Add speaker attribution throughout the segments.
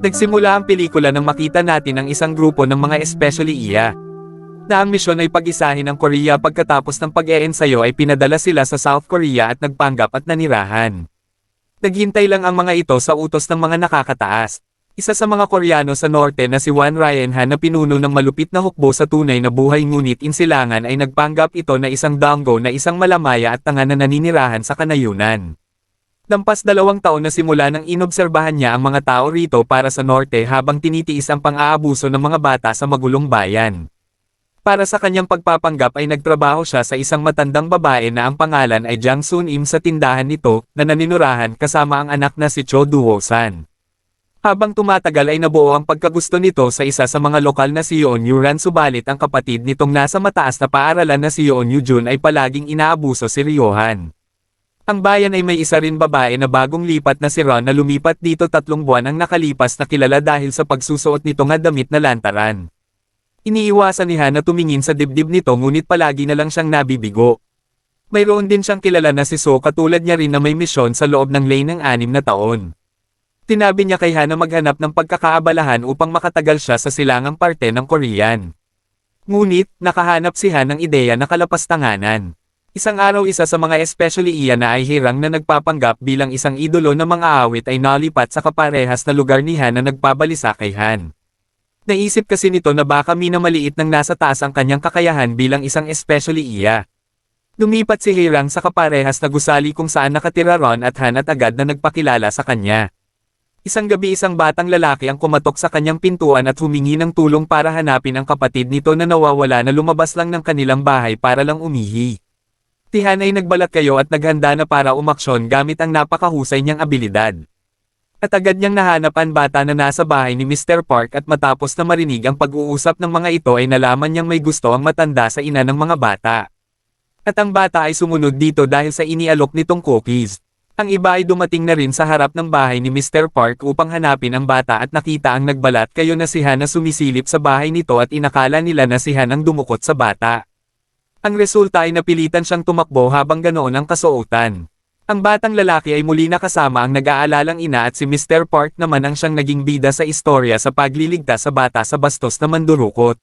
Speaker 1: Nagsimula ang pelikula nang makita natin ang isang grupo ng mga especially iya. Na ang misyon ay pag-isahin ang Korea pagkatapos ng pag-eensayo ay pinadala sila sa South Korea at nagpanggap at nanirahan. Naghintay lang ang mga ito sa utos ng mga nakakataas. Isa sa mga Koreano sa norte na si Juan Ryan Han na pinuno ng malupit na hukbo sa tunay na buhay ngunit insilangan ay nagpanggap ito na isang danggo na isang malamaya at tanga na naninirahan sa kanayunan. Lampas dalawang taon na simula nang inobserbahan niya ang mga tao rito para sa norte habang tinitiis ang pang-aabuso ng mga bata sa magulong bayan. Para sa kanyang pagpapanggap ay nagtrabaho siya sa isang matandang babae na ang pangalan ay Jang Sun Im sa tindahan nito na naninurahan kasama ang anak na si Cho Duo-san. Habang tumatagal ay nabuo ang pagkagusto nito sa isa sa mga lokal na si Yeon Yuran subalit ang kapatid nitong nasa mataas na paaralan na si Yeon Yujun ay palaging inaabuso si Ryohan. Ang bayan ay may isa rin babae na bagong lipat na si Ron na lumipat dito tatlong buwan ang nakalipas na kilala dahil sa pagsusuot nito nga damit na lantaran. Iniiwasan ni Han na tumingin sa dibdib nito ngunit palagi na lang siyang nabibigo. Mayroon din siyang kilala na si So katulad niya rin na may misyon sa loob ng lane ng anim na taon. Tinabi niya kay Han na maghanap ng pagkakaabalahan upang makatagal siya sa silangang parte ng Korean. Ngunit, nakahanap si Han ng ideya na kalapastanganan. Isang araw isa sa mga especially iyan na ay hirang na nagpapanggap bilang isang idolo ng mga awit ay nalipat sa kaparehas na lugar ni Han na nagpabalisa kay Han. Naisip kasi nito na baka minamaliit ng nasa taas ang kanyang kakayahan bilang isang especially iya. Lumipat si Hirang sa kaparehas na gusali kung saan nakatira Ron at Han at agad na nagpakilala sa kanya. Isang gabi isang batang lalaki ang kumatok sa kanyang pintuan at humingi ng tulong para hanapin ang kapatid nito na nawawala na lumabas lang ng kanilang bahay para lang umihi. Tihan ay nagbalat kayo at naghanda na para umaksyon gamit ang napakahusay niyang abilidad. At agad niyang nahanap ang bata na nasa bahay ni Mr. Park at matapos na marinig ang pag-uusap ng mga ito ay nalaman niyang may gusto ang matanda sa ina ng mga bata. At ang bata ay sumunod dito dahil sa inialok nitong cookies. Ang iba ay dumating na rin sa harap ng bahay ni Mr. Park upang hanapin ang bata at nakita ang nagbalat kayo na si Han na sumisilip sa bahay nito at inakala nila na si Han ang dumukot sa bata. Ang resulta ay napilitan siyang tumakbo habang ganoon ang kasuotan. Ang batang lalaki ay muli nakasama ang nag-aalalang ina at si Mr. Park naman ang siyang naging bida sa istorya sa pagliligtas sa bata sa bastos na mandurukot.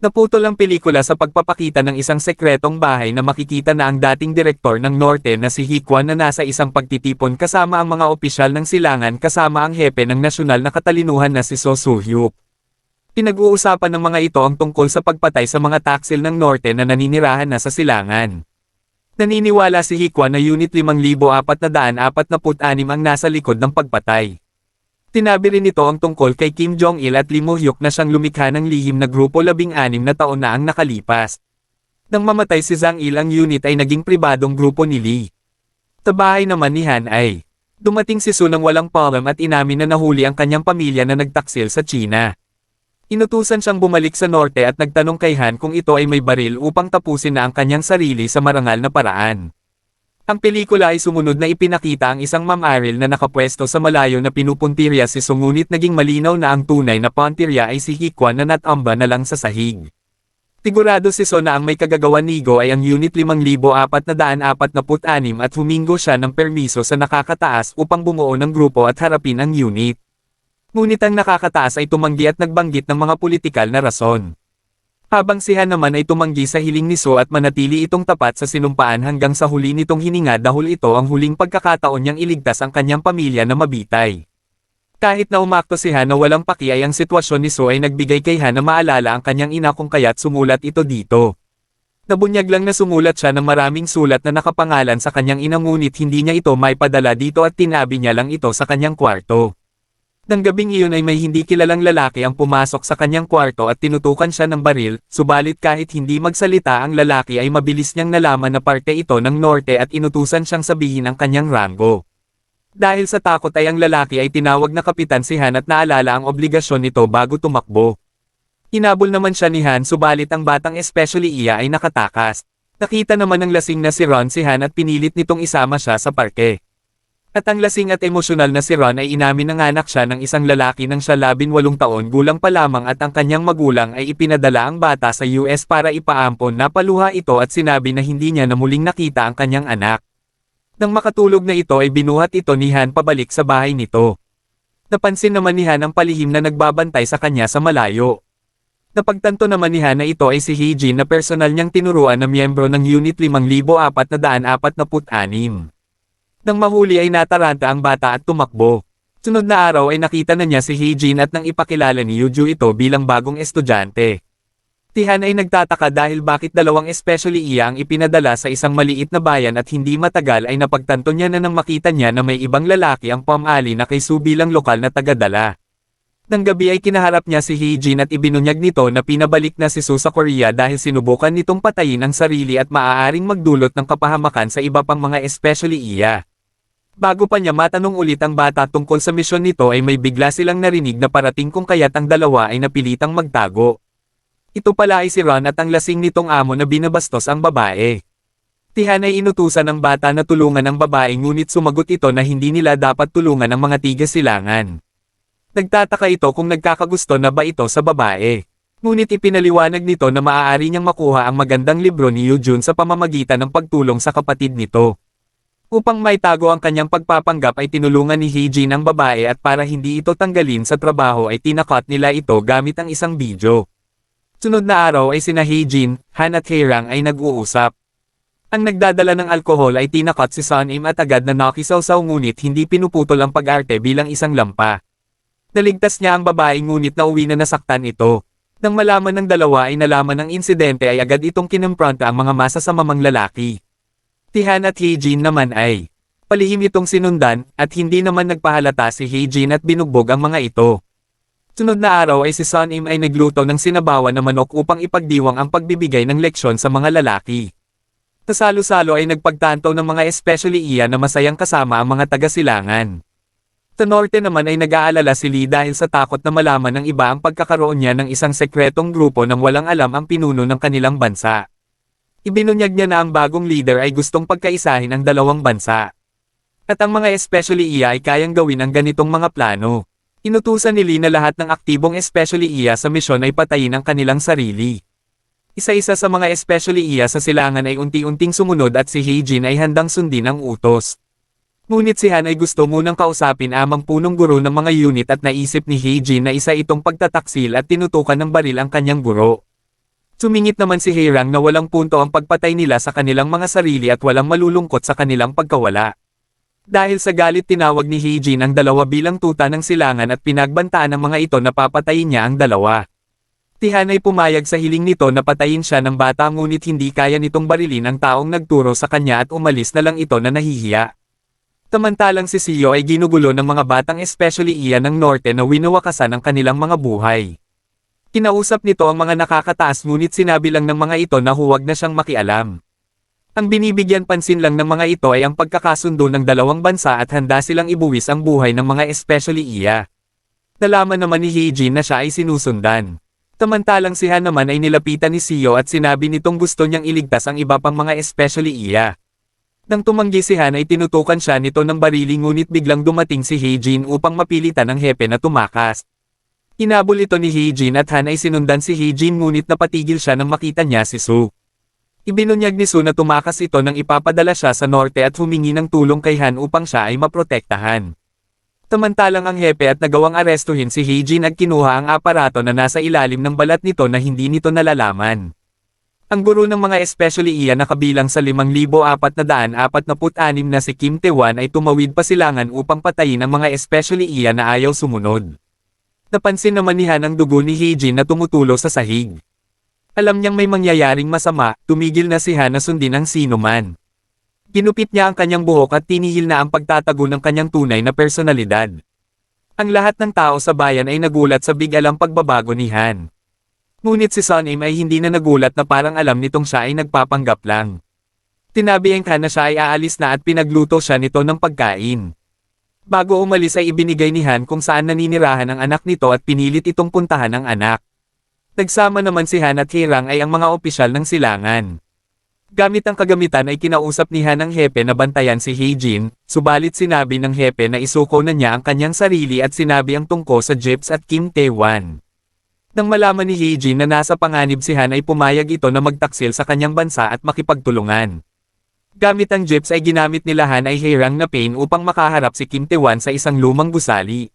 Speaker 1: Naputol ang pelikula sa pagpapakita ng isang sekretong bahay na makikita na ang dating direktor ng Norte na si Hikwan na nasa isang pagtitipon kasama ang mga opisyal ng silangan kasama ang hepe ng nasyonal na katalinuhan na si So Soo-hyuk. Pinag-uusapan ng mga ito ang tungkol sa pagpatay sa mga taksil ng Norte na naninirahan na sa silangan. Naniniwala si Hikwa na Unit 5446 ang nasa likod ng pagpatay. Tinabi rin ito ang tungkol kay Kim Jong-il at Lee Mo-hyuk na siyang lumikha ng lihim na grupo labing-anim na taon na ang nakalipas. Nang mamatay si Zhang Il ang unit ay naging pribadong grupo ni Lee. Tabahay naman ni Han ay, dumating si Su nang walang problem at inamin na nahuli ang kanyang pamilya na nagtaksil sa China. Inutusan siyang bumalik sa norte at nagtanong kay Han kung ito ay may baril upang tapusin na ang kanyang sarili sa marangal na paraan. Ang pelikula ay sumunod na ipinakita ang isang mamaril na nakapwesto sa malayo na pinupuntirya si Sungunit naging malinaw na ang tunay na puntirya ay si Hikwa na natamba na lang sa sahig. Sigurado si So na ang may kagagawan nigo ay ang Unit 5446 at humingo siya ng permiso sa nakakataas upang bumuo ng grupo at harapin ang unit. Ngunit ang nakakataas ay tumanggi at nagbanggit ng mga politikal na rason. Habang si Han naman ay tumanggi sa hiling ni So at manatili itong tapat sa sinumpaan hanggang sa huli nitong hininga dahil ito ang huling pagkakataon niyang iligtas ang kanyang pamilya na mabitay. Kahit na umakto si Han na walang paki ay ang sitwasyon ni So ay nagbigay kay Han na maalala ang kanyang ina kung kaya't sumulat ito dito. Nabunyag lang na sumulat siya ng maraming sulat na nakapangalan sa kanyang ina ngunit hindi niya ito may padala dito at tinabi niya lang ito sa kanyang kwarto. Nang gabing iyon ay may hindi kilalang lalaki ang pumasok sa kanyang kwarto at tinutukan siya ng baril, subalit kahit hindi magsalita ang lalaki ay mabilis niyang nalaman na parte ito ng norte at inutusan siyang sabihin ang kanyang rango. Dahil sa takot ay ang lalaki ay tinawag na kapitan si Han at naalala ang obligasyon nito bago tumakbo. Hinabol naman siya ni Han subalit ang batang especially iya ay nakatakas. Nakita naman ng lasing na si Ron si Han at pinilit nitong isama siya sa parke. At ang lasing at emosyonal na si Ron ay inamin ng anak siya ng isang lalaki ng siya labin walong taon gulang pa lamang at ang kanyang magulang ay ipinadala ang bata sa US para ipaampon na paluha ito at sinabi na hindi niya na muling nakita ang kanyang anak. Nang makatulog na ito ay binuhat ito ni Han pabalik sa bahay nito. Napansin naman ni Han ang palihim na nagbabantay sa kanya sa malayo. Napagtanto naman ni Han na ito ay si Heejin na personal niyang tinuruan na miyembro ng Unit 5446. Nang mahuli ay nataranta ang bata at tumakbo. Sunod na araw ay nakita na niya si Heejin at nang ipakilala ni Yuju ito bilang bagong estudyante. Tihan ay nagtataka dahil bakit dalawang especially iya ang ipinadala sa isang maliit na bayan at hindi matagal ay napagtanto niya na nang makita niya na may ibang lalaki ang pamali na kay Su bilang lokal na tagadala. Nang gabi ay kinaharap niya si Heejin at ibinunyag nito na pinabalik na si Su sa Korea dahil sinubukan nitong patayin ang sarili at maaaring magdulot ng kapahamakan sa iba pang mga especially iya. Bago pa niya matanong ulit ang bata tungkol sa misyon nito ay may bigla silang narinig na parating kung kaya't ang dalawa ay napilitang magtago. Ito pala ay si Ron at ang lasing nitong amo na binabastos ang babae. Tihan ay inutusan ng bata na tulungan ang babae ngunit sumagot ito na hindi nila dapat tulungan ang mga tiga silangan. Nagtataka ito kung nagkakagusto na ba ito sa babae. Ngunit ipinaliwanag nito na maaari niyang makuha ang magandang libro ni Yujun sa pamamagitan ng pagtulong sa kapatid nito. Upang maitago ang kanyang pagpapanggap ay tinulungan ni Heejin ang babae at para hindi ito tanggalin sa trabaho ay tinakot nila ito gamit ang isang video. Sunod na araw ay sina Heejin, Han at Haerang ay nag-uusap. Ang nagdadala ng alkohol ay tinakot si Sunim at agad na nakisawsaw ngunit hindi pinuputol ang pag-arte bilang isang lampa. Naligtas niya ang babae ngunit nauwi na nasaktan ito. Nang malaman ng dalawa ay nalaman ng insidente ay agad itong kinumpranta ang mga masasamamang lalaki. Tihan at Heejin naman ay palihim itong sinundan at hindi naman nagpahalata si Heejin at binugbog ang mga ito. Sunod na araw ay si Sun Im ay nagluto ng sinabawan na manok upang ipagdiwang ang pagbibigay ng leksyon sa mga lalaki. Tasalo-salo ay nagpagtanto ng mga especially iya na masayang kasama ang mga taga-silangan. Sa norte naman ay nag-aalala si Lee dahil sa takot na malaman ng iba ang pagkakaroon niya ng isang sekretong grupo nang walang alam ang pinuno ng kanilang bansa. Ibinunyag niya na ang bagong leader ay gustong pagkaisahin ang dalawang bansa. At ang mga especially iya ay kayang gawin ang ganitong mga plano. Inutusan ni Lee na lahat ng aktibong especially iya sa misyon ay patayin ang kanilang sarili. Isa-isa sa mga especially iya sa silangan ay unti-unting sumunod at si Heijin ay handang sundin ang utos. Ngunit si Han ay gusto munang kausapin amang punong guro ng mga unit at naisip ni Heijin na isa itong pagtataksil at tinutukan ng baril ang kanyang guro. Sumingit naman si Haerang na walang punto ang pagpatay nila sa kanilang mga sarili at walang malulungkot sa kanilang pagkawala. Dahil sa galit tinawag ni Heijin ang dalawa bilang tuta ng silangan at pinagbantaan ng mga ito na papatayin niya ang dalawa. Tihan ay pumayag sa hiling nito na patayin siya ng bata ngunit hindi kaya nitong barilin ang taong nagturo sa kanya at umalis na lang ito na nahihiya. Samantalang si Sio ay ginugulo ng mga batang especially iyan ng norte na winawakasan ang kanilang mga buhay. Kinausap nito ang mga nakakataas ngunit sinabi lang ng mga ito na huwag na siyang makialam. Ang binibigyan pansin lang ng mga ito ay ang pagkakasundo ng dalawang bansa at handa silang ibuwis ang buhay ng mga especially iya. Nalaman naman ni Heijin na siya ay sinusundan. Samantalang si Han naman ay nilapitan ni Sio at sinabi nitong gusto niyang iligtas ang iba pang mga especially iya. Nang tumanggi si Han ay tinutukan siya nito ng barili ngunit biglang dumating si Heijin upang mapilitan ng hepe na tumakas. Inabol ito ni Heijin at Han ay sinundan si Heijin ngunit napatigil siya nang makita niya si Su. Ibinunyag ni Su na tumakas ito nang ipapadala siya sa norte at humingi ng tulong kay Han upang siya ay maprotektahan. Samantalang ang hepe at nagawang arestuhin si Heijin at kinuha ang aparato na nasa ilalim ng balat nito na hindi nito nalalaman. Ang guro ng mga especially iya na kabilang sa 5,446 na si Kim Tae-wan ay tumawid pa silangan upang patayin ang mga especially iya na ayaw sumunod. Napansin naman ni Han ang dugo ni Heijin na tumutulo sa sahig. Alam niyang may mangyayaring masama, tumigil na si Han na sundin ang sino man. Ginupit niya ang kanyang buhok at tinihil na ang pagtatago ng kanyang tunay na personalidad. Ang lahat ng tao sa bayan ay nagulat sa bigalang pagbabago ni Han. Ngunit si Sonim ay hindi na nagulat na parang alam nitong siya ay nagpapanggap lang. Tinabi ang na siya ay aalis na at pinagluto siya nito ng pagkain. Bago umalis ay ibinigay ni Han kung saan naninirahan ang anak nito at pinilit itong puntahan ang anak. Nagsama naman si Han at Hirang ay ang mga opisyal ng silangan. Gamit ang kagamitan ay kinausap ni Han ang hepe na bantayan si Heijin, subalit sinabi ng hepe na isuko na niya ang kanyang sarili at sinabi ang tungko sa Jeps at Kim Tae-wan. Nang malaman ni Heijin na nasa panganib si Han ay pumayag ito na magtaksil sa kanyang bansa at makipagtulungan. Gamit ang jeeps ay ginamit nila Han ay Haerang na pain upang makaharap si Kim Tae-wan sa isang lumang gusali.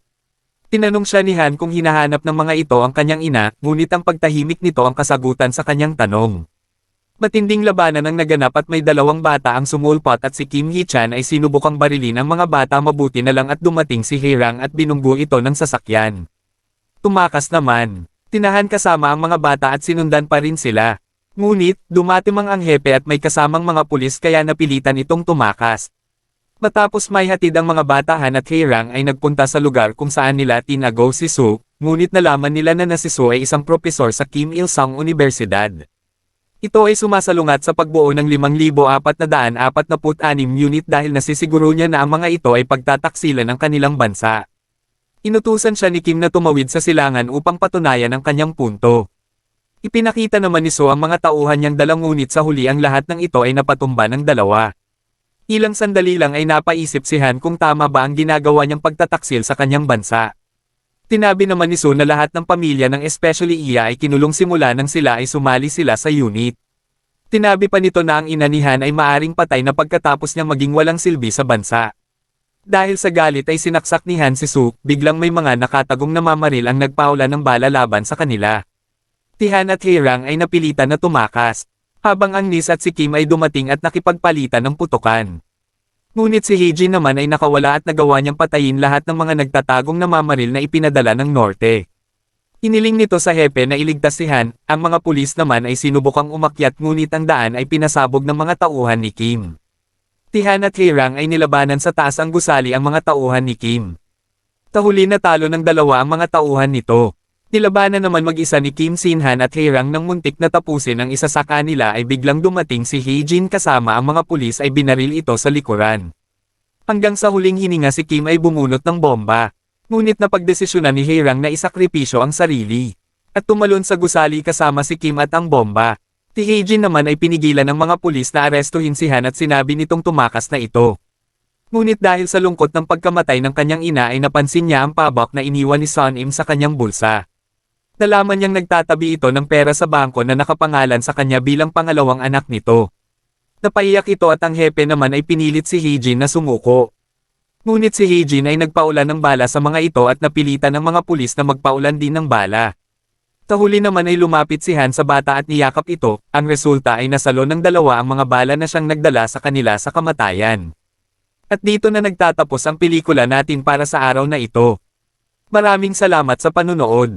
Speaker 1: Tinanong siya ni Han kung hinahanap ng mga ito ang kanyang ina, ngunit ang pagtahimik nito ang kasagutan sa kanyang tanong. Matinding labanan ang naganap at may dalawang bata ang sumulpot at si Kim Hee-chan ay sinubukang barilin ang mga bata mabuti na lang at dumating si Haerang at binunggo ito ng sasakyan. Tumakas naman. Tinahan kasama ang mga bata at sinundan pa rin sila. Ngunit, dumatimang ang hepe at may kasamang mga pulis kaya napilitan itong tumakas. Matapos may hatid ang mga batahan at Haerang ay nagpunta sa lugar kung saan nila tinago si Su, ngunit nalaman nila na na si Su ay isang propesor sa Kim Il-sung Universidad. Ito ay sumasalungat sa pagbuo ng 5,446 unit dahil nasisiguro niya na ang mga ito ay pagtataksilan ng kanilang bansa. Inutusan siya ni Kim na tumawid sa silangan upang patunayan ang kanyang punto. Ipinakita naman ni So ang mga tauhan niyang dalang ngunit sa huli ang lahat ng ito ay napatumba ng dalawa. Ilang sandali lang ay napaisip si Han kung tama ba ang ginagawa niyang pagtataksil sa kanyang bansa. Tinabi naman ni So na lahat ng pamilya ng especially iya ay kinulong simula nang sila ay sumali sila sa unit. Tinabi pa nito na ang ina ni Han ay maaring patay na pagkatapos niyang maging walang silbi sa bansa. Dahil sa galit ay sinaksak ni Han si Su, biglang may mga nakatagong namamaril ang nagpaula ng bala laban sa kanila. Tihan at Haerang ay napilitan na tumakas, habang ang Nis at si Kim ay dumating at nakipagpalitan ng putukan. Ngunit si Heijin naman ay nakawala at nagawa niyang patayin lahat ng mga nagtatagong namamaril na ipinadala ng Norte. Iniling nito sa hepe na iligtas si Han, ang mga pulis naman ay sinubukang umakyat ngunit ang daan ay pinasabog ng mga tauhan ni Kim. Tihan at Haerang ay nilabanan sa taas ang gusali ang mga tauhan ni Kim. Tahuli na talo ng dalawa ang mga tauhan nito. Nilabanan naman mag-isa ni Kim Sinhan at Haerang nang muntik na tapusin ang isa sa kanila ay biglang dumating si Heejin kasama ang mga pulis ay binaril ito sa likuran. Hanggang sa huling hininga si Kim ay bumunot ng bomba. Ngunit napagdesisyonan ni Haerang na isakripisyo ang sarili. At tumalon sa gusali kasama si Kim at ang bomba. Si Heejin naman ay pinigilan ng mga pulis na arestuhin si Han at sinabi nitong tumakas na ito. Ngunit dahil sa lungkot ng pagkamatay ng kanyang ina ay napansin niya ang pabak na iniwan ni Son Im sa kanyang bulsa. Nalaman niyang nagtatabi ito ng pera sa bangko na nakapangalan sa kanya bilang pangalawang anak nito. Napaiyak ito at ang hepe naman ay pinilit si Heejin na sumuko. Ngunit si Heejin ay nagpaulan ng bala sa mga ito at napilitan ng mga pulis na magpaulan din ng bala. Tahuli naman ay lumapit si Han sa bata at niyakap ito, ang resulta ay nasalo ng dalawa ang mga bala na siyang nagdala sa kanila sa kamatayan. At dito na nagtatapos ang pelikula natin para sa araw na ito. Maraming salamat sa panunood.